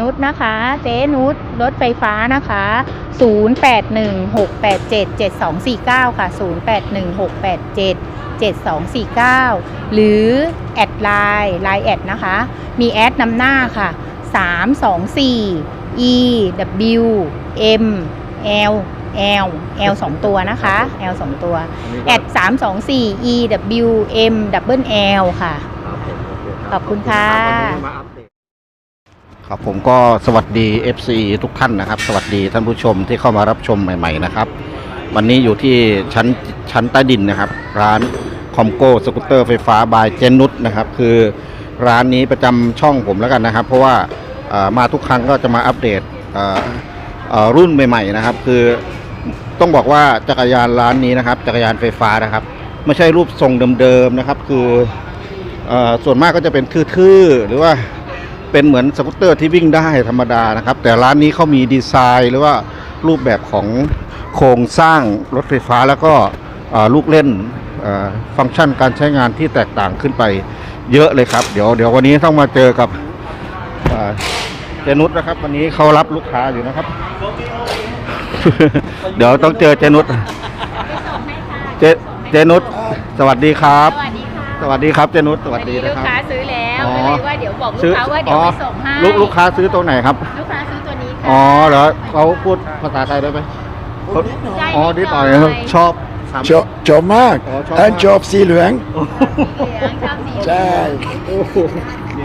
นุชนะคะ เจ๊นุชรถไฟฟ้านะคะ 0816877249 ค่ะ 0816877249 หรือแอดไลน์ไลน์แอดนะคะ มีแอดนำหน้าค่ะ 324 e w m l l l สองตัวนะคะ l สองตัวแอด324 e w m double l ค่ะ ขอบคุณค่ะ ครับผมก็สวัสดี FC ทุกท่านนะครับ สวัสดีท่านผู้ชมที่เข้ามารับชมใหม่ ๆ นะครับ วันนี้อยู่ที่ชั้นชั้นใต้ดินนะครับ ร้านคอมโก้สกูตเตอร์ไฟฟ้าบายเจนนุชนะครับ คือร้านนี้ประจำช่องผมแล้วกันนะครับ เพราะว่ามาทุกครั้งก็จะมาอัปเดตรุ่นใหม่ ๆ นะครับ คือต้องบอกว่าจักรยานร้านนี้นะครับ จักรยานไฟฟ้านะครับ ไม่ใช่รูปทรงเดิมๆนะครับ คืออส่วนมากก็จะเป็นทื่อๆหรือว่า เป็นเหมือนสกูตเตอร์ที่วิ่งได้ธรรมดานะครับ แต่ร้านนี้เขามีดีไซน์หรือว่ารูปแบบของโครงสร้างรถไฟฟ้าแล้วก็เอ่อลูกเล่นเอ่อฟังก์ชันการใช้งานที่แตกต่างขึ้นไปเยอะเลยครับ เดี๋ยวเดี๋ยววันนี้ต้องมาเจอกับเอ่อเจนุสนะครับ วันนี้เขารับลูกค้าอยู่นะครับ เดี๋ยวต้องเจอเจนุสเจเจนุสสวัสดีครับ สวัสดีค่ะสวัสดีครับเจนุสสวัสดีลูนะกครับ ค้าซื้อแล้วอ๋อก็เลยว่าเดี๋ยวบอกลูกค้าว่าเดี๋ยวไปส่งให้ลูกลูกค้าซื้อตัวไหนครับ ลูกค้าซื้อตัวนี้ค่ะอ๋อเหรอเขาพูดภาษาไทยได้ไหมเขาได้อ๋อนิดหน่อยนิดหน่อยชอบสาม ชอบชอบมากอ๋อชอบอันมากชอบสีเหลือง เหลืองชอบสีใช่ โอ้โห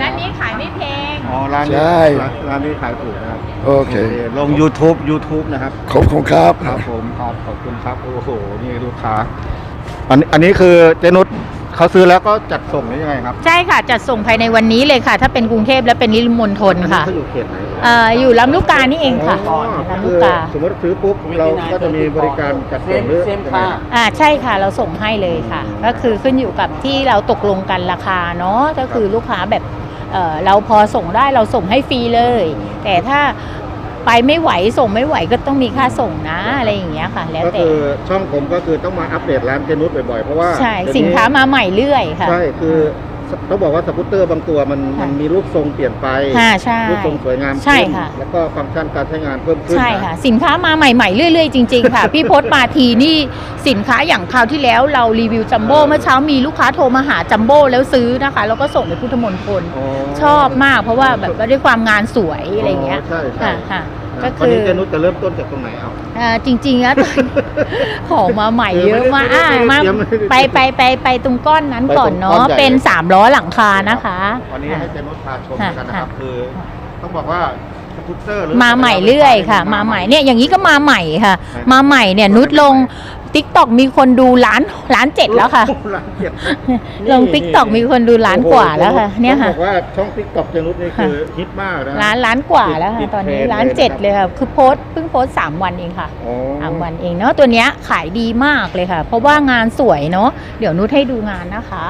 ร้านนี้ขายไม่แพง อ๋อร้านนี้ใช่ ร้านร้านนี้ขายถูกนะครับโอเคลง YouTube YouTube นะครับ ขอบคุณครับ ครับผมครับขอบคุณครับโอ้โหนี่ลูกค้า อันนี้อันนี้คือเจนุช เขาซื้อแล้วก็จัดส่งได้ยังไงครับใช่ค่ะ จัดส่งภายในวันนี้เลยค่ะ ถ้าเป็นกรุงเทพและเป็นนิมณฑลค่ะเขาอยู่เขตไหนเอ่ออยู่ลำลูกกานี่เองค่ะอ๋อลำคืลูกอกาสมมติซื้อปุ๊บเราก็จะมีบริการจัดส่งหรือยังไงครับอ่าใช่ค่ะเราส่งให้เลยค่ะ ก็คือขึ้นอยู่กับที่เราตกลงกันราคาเนาะก็คือลูกค้าแบบเออเราพอส่งได้เราส่งให้ฟรีเลย แต่ถ้า ไปไม่ไหวส่งไม่ไหวก็ต้องมีค่าส่งนะอะไรอย่างเงี้ยค่ะ แล้วก็แต่คือช่องผมก็คือต้องมาอัปเดตร้านเจนุสบ่อยๆ เพราะว่าใช่เดี๋ยวสินค้ามาใหม่เรื่อยค่ะ ใช่คือ ต้องบอกว่าสกูตเตอร์บางตัวมันค่ะมันมีรูปทรงเปลี่ยนไปค่ะใช่รูปทรงสวยงามใช่ขึ้นค่ะ แล้วก็ฟังก์ชันการใช้งานเพิ่มขึ้นใช่นค่ะ สินค้ามาใหม่ๆ เรื่อยๆ จริง ๆ ค่ะ พี่พศมาทีนี่สินค้าอย่างคราวที่แล้วเรารีวิวจัมโบ้เมื่อเช้ามีลูกค้าโทรมาหาจัมโบ้แล้วซื้อนะคะ แล้วก็ส่งไปพุทธมณฑลอ๋อชอบมากเพราะว่าแบบว่าด้วยความงานสวยอะไรอย่างเงี้ยใช่ใช่ค่ะค่ะนะ ก็วันคือนี้เจนุสจะเริ่มต้นจากตรงไหนเอาเอ่อจริงๆแล้วของมาใหม่เยอะมากไม่อ่าได้มาเตรียมไม่ได้ไปไปไปไปตรงก้อนนั้นก่อนไปตรงก้อเนาะนใหญ่เป็นสามล้อหลังคานะคะ วันนี้ให้เจนุสพาชมกันนะครับค่ะคือ ต้องบอกว่า สกูตเตอร์หรือมาใหม่เรื่อยค่ะ มาใหม่เนี่ยอย่างนี้ก็มาใหม่ค่ะ มาใหม่เนี่ยนุชลงติ๊กต็อกมีคนดูล้านล้านเจ็ดแล้วค่ะล้านเจ็ดลงติ๊กต็อกมีคนดูล้านกว่าแล้วค่ะ เนี่ยค่ะ ต้องบอกว่าช่องติ๊กต็อกเจนุสนี่คือฮิตมากนะ ล้านล้านกว่าแล้วค่ะติดตอนนี้เทรนด์ล้านเลยนะครับ เจ็ดเลยค่ะ คือโพสต์เพิ่งโพสต์สามวันเองค่ะอ๋อสามวันเองเนาะตัวเนี้ยขายดีมากเลยค่ะ เพราะว่างานสวยเนาะเดี๋ยวนุชให้ดูงานนะคะ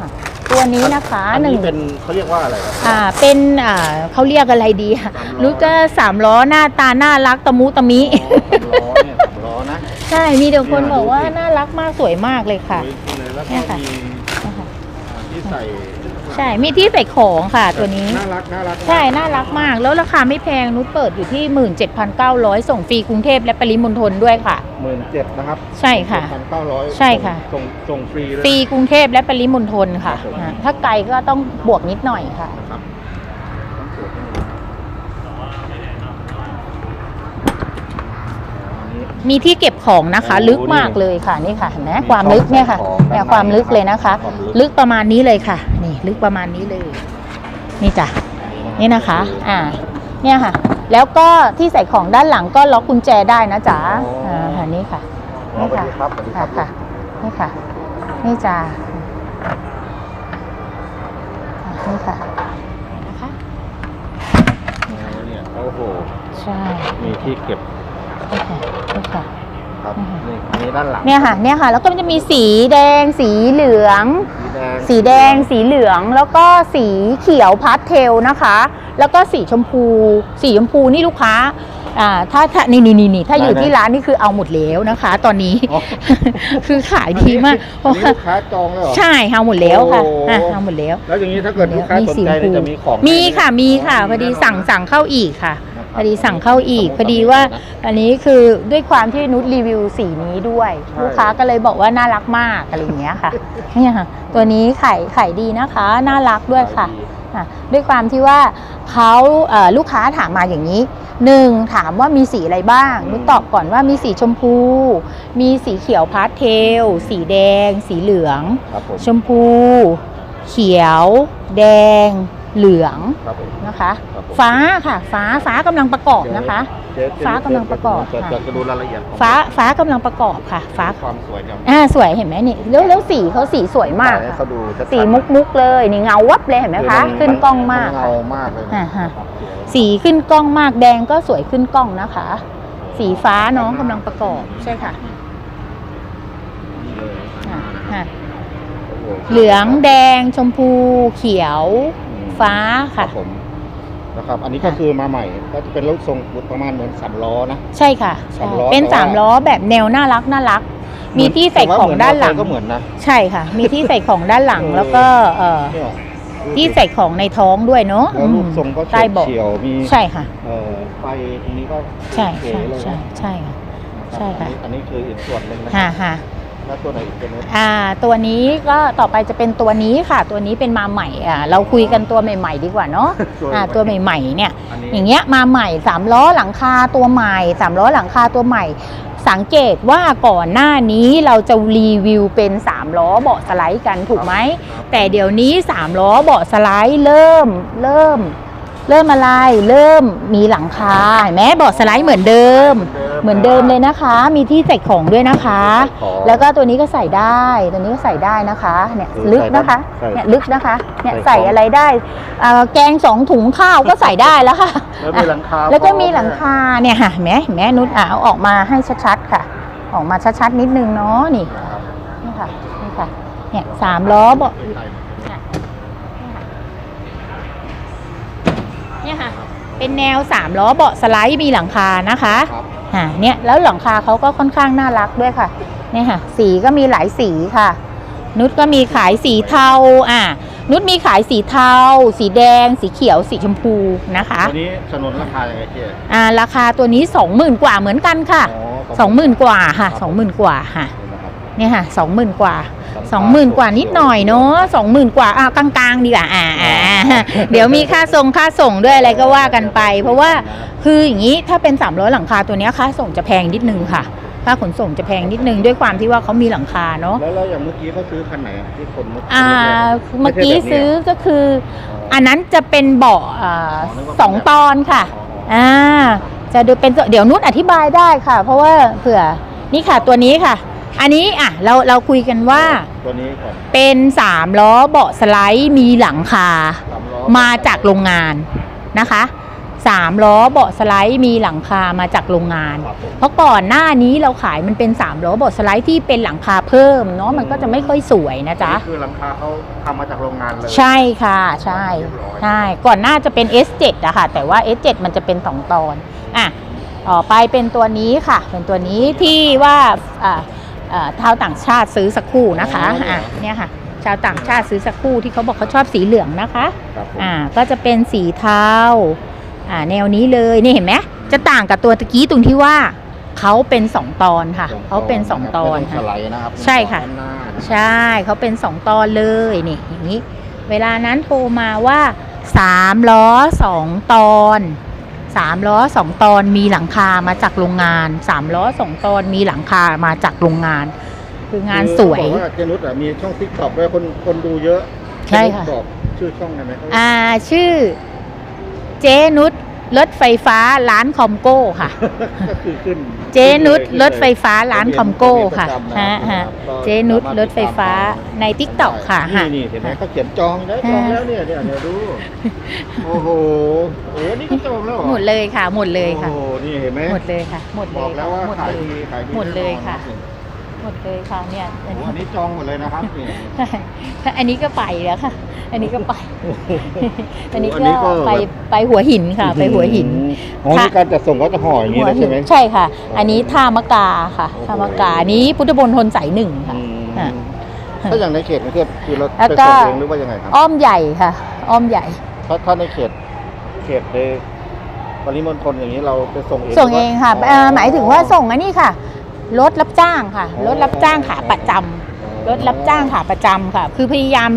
อะ ตัวนี้นะคะอันหนึ่นี้งเป็นเขาเรียกว่าอะไรครับ อ่าเป็นอ่าเขาเรียกอะไรดีอะสามล้อนุชก็สามล้อหน้าตาน่ารักตะมุตะมิอ๋อสามล้อเนี่ยสามล้อนะ ใช่มีแต่คนเนี่ยบอกว่าดูสิน่ารักมากสวยมากเลยค่ะสวยเลยแล้วเนี่ก็ยค่ะ มีอ่าที่ใส่ ใช่ มีที่ใส่ของค่ะตัวนี้ น่ารักน่ารักใช่ น่ารักมาก แล้วราคาไม่แพง นุชเปิดอยู่ที่ 17,900 ส่งฟรีกรุงเทพและปริมณฑลด้วยค่ะ หมื่นเจ็ดนะครับใช่ค่ะ พันเก้าร้อยใช่ค่ะ ส่งส่งฟรีเลย ฟรีกรุงเทพและปริมณฑลค่ะ ครับผมอ่าถ้าไกลก็ต้องบวกนิดหน่อยค่ะ นะครับต้องตรวจอันนี้ มีที่เก็บของนะคะ โอ้ลึกมากนี่เลยค่ะนี่ค่ะเห็นไหมมีความลึกเนี่ยค่ะช่องใส่ของเนี่ยด้านในความลึกเลยนะคะ ความลึก ลึกประมาณนี้เลยค่ะ นี่ลึกประมาณนี้เลย นี่จ้ะ นี่นะคะ อ่า เนี่ยค่ะ แล้วก็ที่ใส่ของด้านหลังก็ล็อกกุญแจได้นะจ๊ะอ่าอันนี้ค่ะ อ๋อนี่สวัสค่ะดีครับสวัสดีคค่ะรับค่ะ นี่ค่ะ นี่จ้ะอะนี่ค่ะนะคะ โอ้เนี่ยโอ้โห ใช่ มีที่เก็บนี่ ค่ะนี่ค่ะครับอือฮึนี่อันนี้ด้านหลังเนี่ยค่ะเนี่ยค่ะ แล้วก็มันจะมีสีแดง สีเหลือง สีแดงสีแดง สีเหลือง แล้วก็สีเขียวพาสเทลนะคะ แล้วก็สีชมพู สีชมพูนี่ลูกค้า อ่าถ้าถ้านี่นี่นี่นี่ถ้าอยู่ไหนๆที่ร้านนี่คือเอาหมดแล้วนะคะ ตอนนี้ อ๋อ คือขายดีมากเพอันราะนี้ว่าลูกค้าจองแล้วเหรอ ใช่เอาหมดแล้วค่ะโอ้ อะเอาหมดแล้ว แล้วอย่างนี้ถ้าเกิดลูกค้าสนใจเนี่ยจะมีของมีค่ะให้ไหมีค่ะอ๋อพอดีสั่งสั่งเข้าอีกค่ะนะครับพอดีสั่งเข้าอีกครับพอดีว่าอันนี้คือด้วยความที่นุชรีวิวสีนี้ด้วยใช่ลูกค้าก็เลยบอกว่าน่ารักมากอะไรอย่างเงี้ยค่ะเนี่ยค่ะ ตัวนี้ขายขายดีนะคะ น่ารักด้วยค่ะ อะด้วยความที่ว่าเขาเอ่อลูกค้าถามมาอย่างนี้หนึ่งถามว่ามีสีอะไรบ้างนุชตอบก่อนว่ามีสีชมพู มีสีเขียวพาสเทล สีแดง สีเหลืองครับผมชมพู เขียว แดง เหลืองครับผมนะคะ ครับผมฟ้าค่ะ ฟ้าฟ้ากำลังประกอบนะคะเดี๋ยวเดี๋ยวฟ้ากำลังประกอบจะค่ะ จะจะดูรายละเอียดของฟ้าฟ้ากำลังประกอบค่ะ ฟ้าความสวยเนี่ยอ่าสวยเห็นไหมนี่แล้วแล้วสีเขาสีสวยมากให้ค่ะเขาดูชัดๆสีมุกมุกๆเลยนี่เงาวับเลยเห็นไหมคะออขึ้นกล้องมากนค่ะเงามากเลยนะอ่าฮะ ครับสวยสีขึ้นกล้องมากแดงก็สวยขึ้นกล้องนะคะ สีฟ้าน้องกำลังประกอบใช่ค่ะนี่เลยอะอะโอ้โเหลืองแดงชมพูเขียวอืม ฟ้าครัค่ะ บผมนะครับ อันนี้ก็ค่ะ คือมาใหม่ก็จะเป็นรูปทรงประมาณเหมือนสามล้อนะ ใช่ค่ะ สามล้อเป็นแต่ว่า สามล้อแบบแนวน่ารักน่ารัก มีที่ใส่แต่ว่ของด้านหลังเมือมอเตอร์ไซค์ก็เหมือนนะ ใช่ค่ะ มีที่ใส่ของด้านหลังเออ แล้วก็เอ่อเนี่ยดูที่สิใส่ของในท้องด้วยเนาะแล้วรูปทรงก็ใต้เบาะเฉียวๆมีใช่ค่ะ เอ่อไฟตรงนี้ก็ใช่เก๋ใช่เลยใช่นะใช่ค่ะ ใช่ค่ะ อันนี้อันนี้คืออีกส่วนหนึ่งนะฮ่าฮ่า แล้วตัวไหนอีกตัวนึงอ่าตัวนี้ก็ต่อไปจะเป็นตัวนี้ค่ะ ตัวนี้เป็นมาใหม่อ่าเราคุยกันตัวใหม่ ๆ ดีกว่าเนาะอ่าตัวใหม่ๆเนี่ยอันนี้อย่างเงี้ยมาใหม่สามล้อหลังคาตัวใหม่สามล้อหลังคาตัวใหม่ สังเกตว่าก่อนหน้านี้เราจะรีวิวเป็น3ล้อเบาะสไลด์กันถูกไหมแต่เดี๋ยวนี้3ล้อเบาะสไลด์เริ่มเริ่ม เริ่มอะไรเริ่มมีหลังคาเห็นไหมเบาะสไลด์เหมือนเดิม เหมือนเดิมเลยนะคะ มีที่ใส่ของด้วยนะคะ แล้วก็ตัวนี้ก็ใส่ได้ ตัวนี้ก็ใส่ได้นะคะ เนี่ยคือลึกนะคะใส่เนี่ยลึกนะคะ เนี่ยใส่ใส่ของอะไรได้เอ่อแกงสองถุงข้าวก็ใส่ได้แล้วค่ะ แล้วมีหลังคา แล้วก็มีหลังคาเนี่ยค่ะเห็นไหมเห็นไหมนุชอะเอาออกมาให้ชัดๆค่ะ ออกมาชัดๆนิดนึงเนาะนี่ครับนี่ค่ะ นี่ค่ะ เนี่ยสามล้อเบาะเนี่ยค่ะ เป็นแนวสามล้อเบาะสไลด์มีหลังคานะคะครับ อ่าเนี่ยแล้วหลังคาเขาก็ค่อนข้างน่ารักด้วยค่ะเนี่ยค่ะ สีก็มีหลายสีค่ะ นุชก็มีขายสีเทาอ่านุชมีขายสีเทา สีแดง สีเขียว สีชมพูนะคะตัวนี้สนนราคายังไงเจ๊อ่าราคาตัวนี้สองหมื่นกว่าเหมือนกันค่ะอ๋อสองหมื่นกว่าค่ะสองหมื่นกว่าค่ะนะครับเนี่ยค่ะสองหมื่นกว่าราคา สองหมื่นกว่านิดหน่อยเนาะสองหมื่นกว่าอะกลางๆดีกว่าอ่าอ่าเดี๋ยวมีค่าส่งค่าส่งด้วยอะไรก็ว่ากันไป เพราะว่าคืออย่างนี้ถ้าเป็น3ามร้อยหลังคาตัวเนี้ยค่าส่งจะแพงนิดนึงค่ะค่าขนส่งจะแพงนิดนึงด้วยความที่ว่าเขามีหลังคาเนาะแล้วแล้วอย่างเมื่อกี้เขาซื้อคันไหนอะที่คนเมื่ออ่าเมื่อกี้ซื้อก็คือ อันนั้นจะเป็นเบาะอ่าสองตอนค่ะอ่าจะดูเป็นเดี๋ยวนุชอธิบายได้ค่ะ เพราะว่าเผื่อนี่ค่ะตัวนี้ค่ะ อันนี้อะเราเราคุยกันว่า ตัวนี้ก่อนเป็นสามล้อเบาะสไลด์มีหลังคา สามล้อมาจากโรงงานนะคะสามล้อเบาะสไลด์มีหลังคามาจากโรงงาน ครับผมเพราะก่อนหน้านี้เราขายมันเป็นสามล้อเบาะสไลด์ที่เป็นหลังคาเพิ่มเนาะมันก็จะไม่ค่อยสวยนะจ๊ะ นี่คือหลังคาเขาทำมาจากโรงงานเลย ใช่ค่ะ ใช่ใช่ก่อนหน้าจะเป็น S7 อะค่ะ แต่ว่า S7 มันจะเป็นสองตอน อะต่อไปเป็นตัวนี้ค่ะ เป็นตัวนี้ที่ว่าอ่าอ่า ชาวต่างชาติซื้อสักครู่นะคะอะเนี่ยค่ะ ชาวต่างชาติซื้อสักครู่ที่เขาบอกเขาชอบสีเหลืองนะคะ ครับผมอ่าก็จะเป็นสีเทาอ่าแนวนี้เลยนี่เห็นไหมจะต่างกับตัวตะกี้ตรงที่ว่าเขาเป็นสองตอนค่ะเขาเป็นสองตอนไม่ค่ะงสไลด์นะครับใช่ค่ะ ด้านหน้านะใช่เขาเป็นสองตอนเลยนี่อย่างนี้ เวลานั้นโทรมาว่าสามล้อสองตอน สามล้อสองตอนมีหลังคามาจากโรงงานสามล้อสองตอนมีหลังคามาจากโรงงาน คืองานสวยคือเขาบอกว่าเจนุสอะมีช่องทิกตอกด้วยคนคนดูเยอะใช่ค่ะ เจนุสบอกชื่อช่องได้ไหมครับ อ่าชื่อเจนุช รถไฟฟ้าร้านคอมโก้ค่ะ ก็คือขึ้นเจนุชขึ้ลยรถไฟฟ้าร้านคอมโก้ค่ะทะเบียนฮะประจำนฮะครับก็เจนุชสามารถรถไฟฟ้าในทิกตอกค่ะนี่นี่เห็นไหมเขาเขียนจองแล้วจองแล้วเนี่ยเนี่ยเนี่ยดูโอ้โหโอ้โหนี่ก็จองแล้วเรอหมดเลยค่ะ หมดเลยค่ะ โอ้โหนี่เห็นไหมหมดเลยค่ะ หมดเลบอยกแล้วว่าหมดขายเลยดีขายดีหมดเลยแน่นอนค่ะน หมดเลยค่ะเนี่ยอันโอ้นี้อันนี้จองหมดเลยนะครับนี่ ใช่อันนี้ก็ไปแล้วค่ะ อันนี้ก็ไป อันนี้อันนี้ก็ก็ไปไปหัวหินค่ะ ไปหัวหิน อ๋อนี่การจัดส่งก็จะห่ออย่างนี้หัวเลยหิใช่ไหม ใช่ค่ะ อันนี้ท่ามะกาค่ะโอ้โห ท่ามะกาอันนี้พุทธบนทนสายหนึ่งค่ะ อืมค่ะ ถ้าอย่างในเขตกรุงเทพคือเราแล้วไปก็ ส่งเองหรือว่ายังไงครับอ้อมใหญ่ค่ะ อ้อมใหญ่ ถ้าถ้าในเขตเขตในปริมณฑลอย่างนี้เราไปส่งเองส่งเองค่ะรืเอ่อว่หมายถึงว่าส่งอันนี้ค่ะ รถรับจ้างค่ะ รถรับจ้างขาประจำรถรับจ้างขาประจำค่ะ คือพยายาม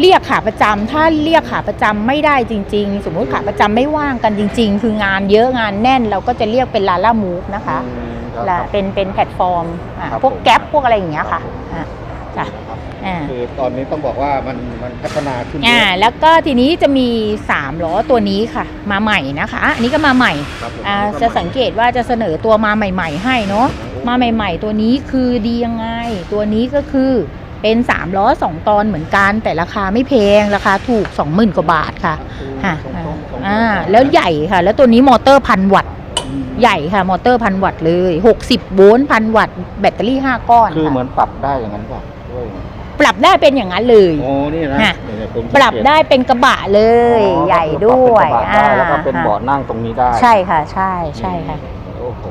เรียกขาประจำถ้าเรียกขาประจำไม่ได้จริง ๆ สมมุติขาประจำไม่ว่างกันจริง ๆ คืองานเยอะงานแน่นเราก็จะเรียกเป็นลาล่ามูฟนะคะอืมครับและเป็นเป็นแพลตฟอร์มอะครับพวกผมแก๊ปพวกอะไรอย่างเงี้ยค่ะอะจ้ะนะครับ อ่า คือตอนนี้ต้องบอกว่ามันมันพัฒนาขึ้นเยอ่าอะแล้วก็ทีนี้จะมี3ล้อตัวนี้ค่ะ มาใหม่นะคะอันนี้ก็มาใหม่ครับผมอ่าจะสังเกตว่าจะเสนอตัวมาใหม่ ๆ ให้เนาะมาใหม่ ๆ ตัวนี้คือดียังไง ตัวนี้ก็คือเป็น3ล้อ2ตอนเหมือนกัน แต่ราคาไม่แพงราคาถูก 20,000กว่าบาทค่ะครัค่ะบผมอ่าแล้วใหญ่ค่ะ แล้วตัวนี้มอเตอร์พันวัตต์อืมใหญ่ค่ะมอเตอร์พันวัตต์เลย 60 โวลต์พันวัตต์แบตเตอรี่ 5 ก้อนคือค่ะเหมือนปรับได้อย่างนั้นป่ะด้วย ปรับได้เป็นอย่างนั้นเลยโอ้นี่นะค่ะเนี่ยผมปรับได้เป็นกระบะเลยอ๋อใหญ่ก็คือด้วยปรับเป็นกระบะได้แล้วก็เป็นอ่าเบาะนั่งตรงนี้ได้ใช่ค่ะ ใช่ใช่ค่ะ โอ้โห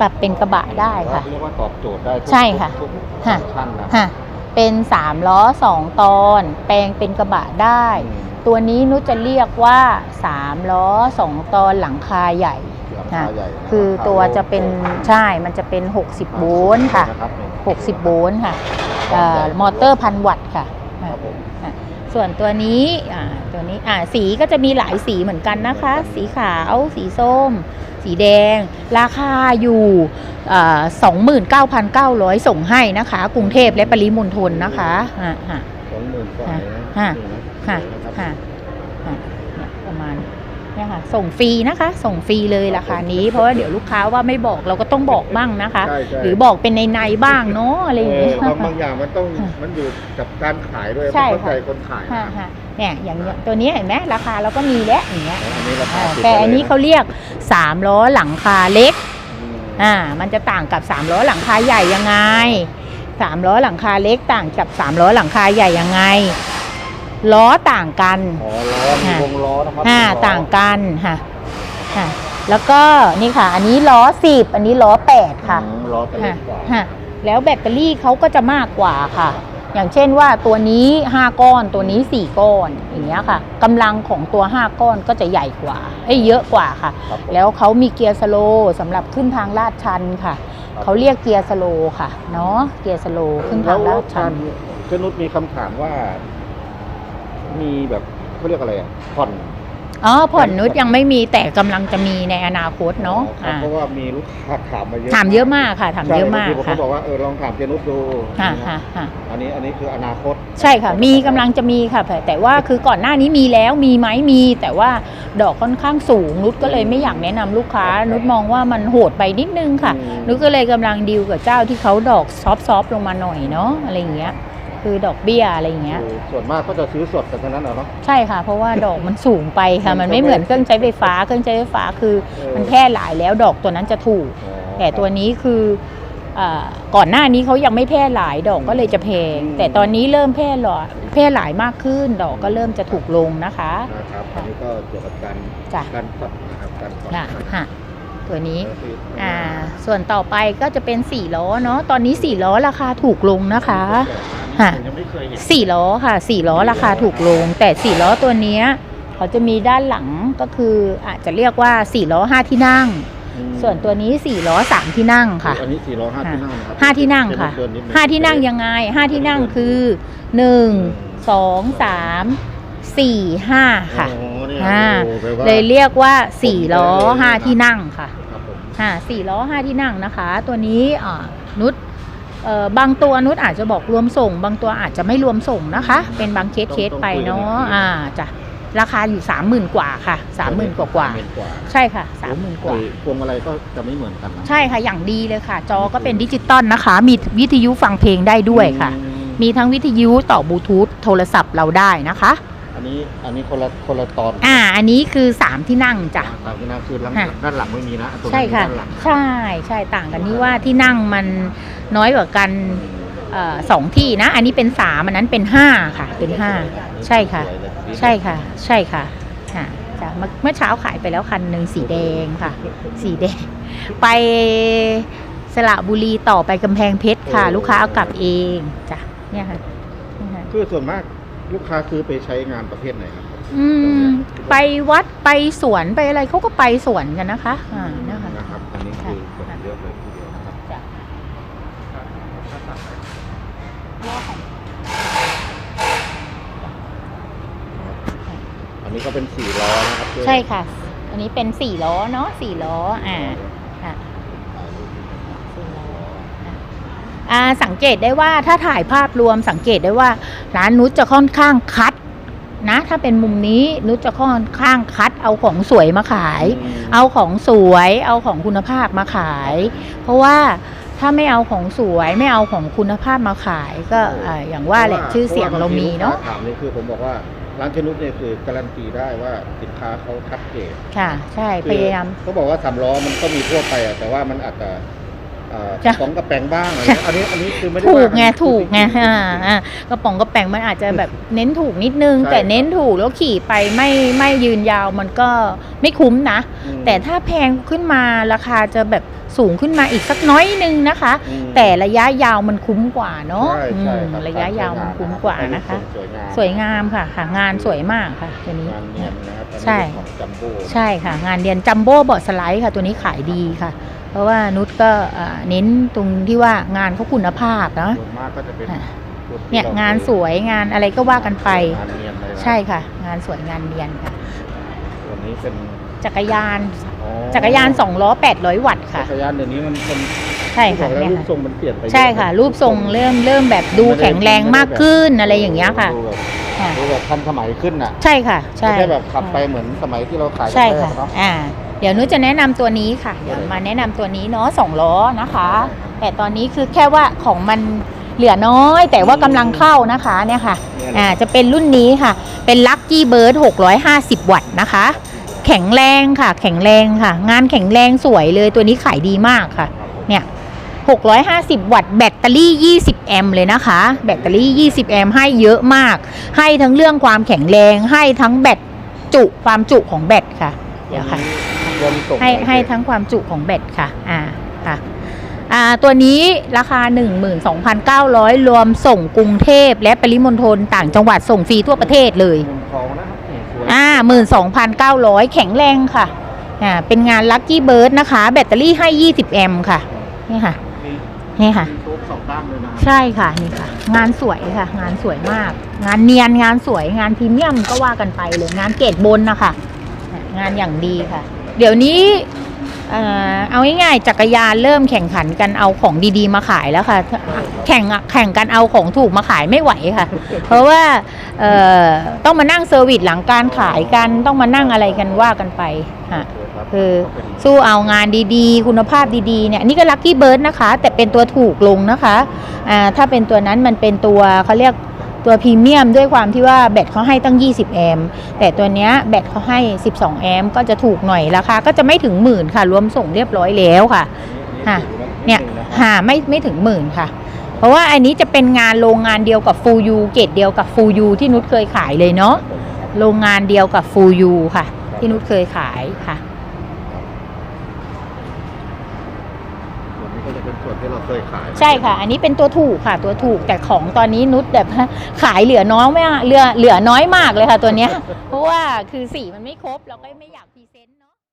ปรับเป็นกระบะได้ค่ะ เรียกว่าตอบโจทย์ได้ทุกใช่ค่ะทุกค่ะฟังก์ชันนะฮะเป็น3ล้อ2ตอน แปลงเป็นกระบะได้ อืมตัวนี้นุชจะเรียกว่า3ล้อ2ตอนหลังคาใหญ่ หลังค่ะคาใหญ่นะคือตัวจะเป็นใช่มันจะเป็น 60โวลต์ค่ะนะครับเนี่ย60โวลต์ค่ะเอ่อ มอเตอร์พันวัตต์ค่ะครับผมอะส่วนตัวนี้อ่าตัวนี้อ่าสีก็จะมีหลายสีเหมือนกันนะคะ สีขาว สีส้ม สีแดง ราคาอยู่สองหมื่นเก้าพันเก้าร้อยส่งให้นะคะ กรุงเทพและปริมณฑลนะคะอ่าฮะสองหมื่นกว่าฮะนี่นะค่ะนี่นะครับค่ะค่ะเนี่ยประมาณ เนี่ยค่ะส่งฟรีนะคะ ส่งฟรีเลยราคานี้ เพราะว่าเดี๋ยวลูกค้าว่าไม่บอกเราก็ต้องบอกบ้างนะคะ ใช่ใช่ หรือบอกเป็นในในๆบ้างเนาะอะไรอย่างเงี้ยเออบางบางอย่างมันต้องค่ะมันอยู่กับการขายด้วยใช่ต้องเข้าใจค่ะคนขายค่ะนะค่ะเนี่ยอย่างเงี้ยตัวนี้เห็นไหมราคาเราก็มีแล้วอย่างเงี้ยอันนี้ราคาอ่าติดแต่อันนี้ลยะเขาเรียก3ล้อหลังคาเล็กอืมอ่า มันจะต่างกับ3ล้อหลังคาใหญ่ยังไง3ล้อหลังคาเล็กต่างกับ3ล้อหลังคาใหญ่ยังไง ล้อต่างกันอ๋อล้อมีค่ะวงล้อนะครับอ่าเป็นล้อต่างกันค่ะค่ะแล้วก็นี่ค่ะ อันนี้ล้อ10อันนี้ล้อ8ค่ะอืมล้อจะเล็ค่ะกกว่าค่ะแล้วแบตเตอรี่เขาก็จะมากกว่าค่ะ อย่างเช่นว่าตัวนี้ 5 ก้อนตัวนี้ 4 ก้อนอย่างเงี้ยค่ะกำลังของตัว 5 ก้อนก็จะใหญ่กว่าเอ้ยเยอะกว่าค่ะครับผมแล้วเขามีเกียร์สโลว์สำหรับขึ้นทางลาดชันค่ะครับเขาเรียกเกียร์สโลว์ค่ะเนาะเกียร์สโลว์ขึ้นทางลาดชันเจนุชมีคำถามว่า มีแบบเขาเรียกอะไรอะผ่อนอ๋อผ่อนนุชยังไม่มีแต่กำลังจะมีในอนาคตเนาะอ๋อครับอ่าเพราะว่ามีลูกค้าถามมาเยอะถามเยอะมากค่ะ ถามเยอะมากใช่บงทีผมค่ะก็บอกว่าเออลองถามเจนุชดูค่ะนะค่ะค่ะ อันนี้อันนี้คืออนาคต ใช่ค่ะ มีกำลังจะมีค่ะแต่แต่ว่าคือก่อนหน้านี้มีแล้วมีไหมมี แต่ว่าดอกค่อนข้างสูง นุชก็เลยไม่อยากแนะนำลูกค้า นุชมองว่ามันโหดไปนิดนึงค่ะ อืม นุชก็เลยกำลังดีลกับเจ้าที่เขาดอกซอฟต์ๆลงมาหน่อยเนาะอะไรอย่างเงี้ย คือดอกเบี้ยอะไรอย่างเงี้ยคือส่วนมากก็จะซื้อสดกันทั้งนั้นเหรอเนาะ ใช่ค่ะ เพราะว่าดอกมันสูงไปค่ะ มันไม่เหมือนเครื่องใช้ไฟฟ้า เครื่องใช้ไฟฟ้าคือเออมันแพร่หลายแล้วดอกตัวนั้นจะถูกอ๋อแต่ตัวนี้คืออ่าก่อนหน้านี้เขายังไม่แพร่หลายดอกก็เลยจะแพงอืมแต่ตอนนี้เริ่มแพร่หลายแพร่หลายมากขึ้นดอกก็เริ่มจะถูกลงนะคะ นะครับอันนี้ก็เกี่ยวกับการจ้ะการผ่อนนะครับการผ่อนค่ะค่ะ ตัวนี้ก็คืออ่าส่วนต่อไปก็จะเป็น4ล้อเนาะตอนนี้4ล้อราคาถูกลงนะคะค่ะผมยังไม่เคยเห็น4ล้อค่ะ4ล้อราคาถูกลง แต่4ล้อตัวเนี้ยเขาจะมีด้านหลังก็คืออาจจะเรียกว่า4ล้อ5ที่นั่งอืมส่วนตัวนี้4ล้อ3ที่นั่งค่ะอันนี้สี่ล้อห้าที่นั่งนะครับห้าที่นั่งค่ะเดินนิดนึห้าที่นั่งยังไงห้าที่นั่งคือหนึ่งสองสามสี่ห้าค่ะโอ้โหเนี่ยอ่าโอ้โหแปว่าเลยเรียกว่าสี่ล้อห้าที่นั่งค่ะครับผมค่ะสี่ล้อห้าที่นั่งนะคะ ตัวนี้อ่านุชเอ่อบางตัวนุชอาจจะบอกรวมส่ง บางตัวอาจจะไม่รวมส่งนะคะ เป็นบางเคสเคสไปเนาะอ่าจ้ะราคาอยู่สามหมื่นกว่าค่ะสามหมื่นกว่ากว่าสมหมื่นกว่าใช่ค่ะสามหมื่นกว่าไอ้พวงมาลัยก็จะไม่เหมือนกันนะใช่ค่ะ อย่างดีเลยค่ะ จอก็เป็นดิจิตอลนะคะ มีวิทยุฟังเพลงได้ด้วยค่ะ อืมมีทั้งวิทยุต่อบลูทูธโทรศัพท์เราได้นะคะอั นนี้อันนี้คนละคนละตอนอ่า อันนี้คือสามที่นั่งจ้ะ ตามที่นั่งคือหลังค่ะ ด้านหลังไม่มีนะตรงนั้นใช่ค่ะ ด้านหลังใช่ใช่ต่างกันที่ว่าที่นั่งมันน้อยกว่ากันเอ่อสองที่นะ อันนี้เป็นสามอันนั้นเป็นห้าค่ะ เป็นห้าใช่ค่ะ สวยเลยใช่ค่ะ ใช่ค่ะค่ะจ้ะเมื่อเมื่อเช้าขายไปแล้วคันหนึ่งสีแดงค่ะ สีแดง ไปสระบุรีต่อไปกำแพงเพชรค่ะ ลูกค้าเอากลับเองจ้ะเนี่ยค่ะเนี่ยค่ะ คือส่วนมาก ลูกค้าซื้อไปใช้งานประเภทไหนครับ อืม ไปวัดไปสวนไปอะไรเขาก็ไปสวนกันนะคะ อ่านะคะนะครับ อันนี้คือคนเยอะเลยทีเดียวนะครับจ้ะอันนี้ก็เป็นสี่ล้อนะครับ ใช่ค่ะ อันนี้เป็นสี่ล้อเนาะสี่ล้อ อ่า ค่ะสี่ล้ออะอ่า สังเกตได้ว่าถ้าถ่ายภาพรวมสังเกตได้ว่า ร้านนุชจะค่อนข้างคัดนะถ้าเป็นมุมนี้นุชจะค่อนข้างคัดเอาของสวยมาขาย เอาของสวยเอาของคุณภาพมาขาย เพราะว่าถ้าไม่เอาของสวยไม่เอาของคุณภาพมาขายก็อ่าอย่างว่าแหละชื่อเสียงเรามีเนาะถามนี่คือผมบอกว่าร้านเจนุสเนี่ยคือการันตีได้ว่าสินค้าเขาคัดเกรดค่ะ ใช่คือพยายามเขาบอกว่าสามล้อมันก็มีทั่วไปอะแต่ว่ามันอาจจะ เอ่อจ้ะของกระแปงบ้างอะไรเงี้ยอันนี้อันนี้คือไม่ได้ถูกว่าไงกันถูกไงคือจริอ่าอ่ากระป๋องกระแป๋งมันอาจจะแบบเน้นถูกนิดนึงใช่แต่เน้นถูกแล้วขี่ไปไม่ไม่ยืนยาวมันก็ไม่คุ้มนะอืมแต่ถ้าแพงขึ้นมาราคาจะแบบสูงขึ้นมาอีกสักน้อยนึงนะคะอืมแต่ระยะยาวมันคุ้มกว่าเนาะใช่ใช่ครับอืมระยะยาวมันคุ้มกว่านะคะสวยงามสวยงามค่ะค่ะ งานสวยมากค่ะตัวนี้งานเนียนนะครับอันนี้ใช่เป็นของจัมโบ้ใช่ค่ะ งานเรียนจัมโบ้เบาะสไลด์ค่ะ ตัวนี้ขายดีค่ะเพ ราะว่านุชก็เอ่อเน้นตรงที่ว่างานเขาคุณภาพนะส่วนมากก็จะเป็นอะพวกที่เนี่ยรงานสวยงานอะไรก็ว่ากันไปงานเนียนเลยนะใช่ค่ะ งานสวยงานเรียนค่ะส่วนนี้เป็นจักรยานอ๋อจักรยาน2ล้อ800วัตต์ค่ะจักรยานเดี๋ยวนี้มันมันใช่ค่ะบอกแล้วเนี่ยรูปค่ะทรงมันเปลี่ยนไปเยอใช่ค่ะ รูปทรงเริ่มเริ่มแบบดูแข็งแรงมากขึ้นอะไรอย่างเงี้ยค่ะดูแบบค่ะดูแบบทันสมัยขึ้นอะ ใช่ค่ะ ใช่ไม่ใช่แบบขับไปเหมือนสมัยที่เราขายใช่แรค่ะกๆเนาะอ่า เดี๋ยวนุจะแนะนำตัวนี้ค่ะ เดี๋ยวมาแนะนำตัวนี้เนาะสองล้อนะคะ แต่ตอนนี้คือแค่ว่าของมันเหลือน้อย แต่ว่ากำลังเข้านะคะเนี่ยค่ะอ่าจะเป็นรุ่นนี้ค่ะ เป็นลั c กี้เบิร์ด650 วัตต์นะคะ แข็งแรงค่ะ แข็งแรงค่ะ งานแข็งแรงสวยเลยตัวนี้ขายดีมากค่ะ เนี่ย650 วัตต์แบตเตอรี่ 20 แอมป์เลยนะคะ แบตเตอรี่ 20 แอมป์ให้เยอะมาก ให้ทั้งเรื่องความแข็งแรง ให้ทั้งแบตจุความจุของแบตค่ะ เดี๋ยวค่ะ ให้ให้ทั้งความจุของแบตค่ะอ่าค่ะอ่าตัวนี้ราคา 12,900 รวมส่งกรุงเทพและปริมณฑลต่างจังหวัดส่งฟรีทั่วประเทศเลยมุมทองนะครับนี่สวยอ่าหมื่นสองพันเก้าร้อยแข็งแรงค่ะอ่าเป็นงานลั c กี้เบิร์ดนะคะ แบตเตอรี่ให้ยี่สิบแอมป์ค่ะ นี่ค่ะมีนี่ค่ะมีโชคสองด้านเลยนะใช่ค่ะ นี่ค่ะ งานสวยค่ะ งานสวยมาก งานเนียนงานสวยงานพรีเมียมก็ว่ากันไปเลยงานเกรดบนนะคะอะงานอย่างดีค่ะ เดี๋ยวนี้เอาง่ายๆจักรยานเริ่มแข่งขันกันเอาของดีๆมาขายแล้วค่ะ แข่งแข่งกันเอาของถูกมาขายไม่ไหวค่ะ เพราะว่าต้องมานั่งเซอร์วิสหลังการขายกันต้องมานั่งอะไรกันว่ากันไปค่ะคือสู้เอางานดีๆ คุณภาพดีๆเนี่ยนี่ก็ลั c กี้เบิร์ดนะคะ แต่เป็นตัวถูกลงนะคะอ่าถ้าเป็นตัวนั้นมันเป็นตัวเขาเรียก ตัวพรีเมียมด้วยความที่ว่าแบตเขาให้ตั้ง 20 แอมป์แต่ตัวเนี้ยแบตเขาให้ 12 แอมป์ก็จะถูกหน่อยราคาก็จะไม่ถึงหมื่นค่ะ รวมส่งเรียบร้อยแล้วค่ะค่ะเนี่ยหาไม่ไม่ถึงหมื่นค่ะ เพราะว่าอันนี้จะเป็นงานโรงงานเดียวกับฟูยูเกตเดียวกับฟูยูที่นุชเคยขายเลยเนาะโรงงานเดียวกับฟูยูค่ะ ที่นุชเคยขายค่ะ ส่วนนี้ก็จะ เคยขายใช่ค่ะ อันนี้เป็นตัวถูกค่ะตัวถูกแต่ของตอนนี้นุชแบบขายเหลือน้อยมากเหลือเหลือน้อยมากเลยค่ะ ตัวเนี้ยเพราะว่าคือสีมันไม่ครบเราก็ไม่อยาก